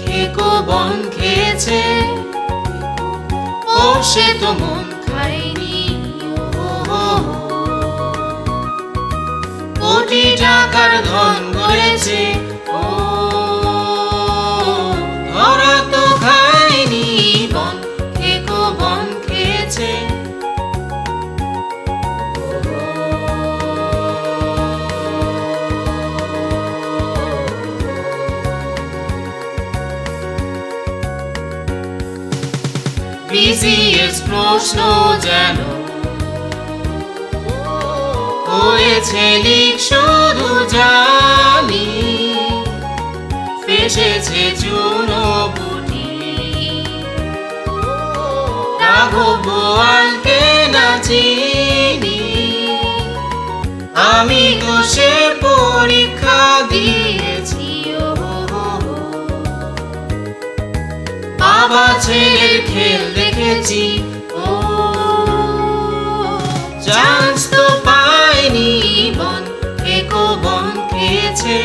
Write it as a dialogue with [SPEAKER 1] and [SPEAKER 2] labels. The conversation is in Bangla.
[SPEAKER 1] কেকো বন খেয়েছে ও সে তো মন খায়নি। কোটি টাকার ধন করেছে ও বিসিএস প্রশ্ন যেন। হয়েছে লিক শুধু জানি ফেসেছে চুনো বুটি। রাঘব বোয়ালকে না চিনি, আমি তো সে পরীক্ষা দিয়েছি বাবা ছেলের দেখেছি ও চান্স তো পাইনি বন কেকো বন খেয়েছে।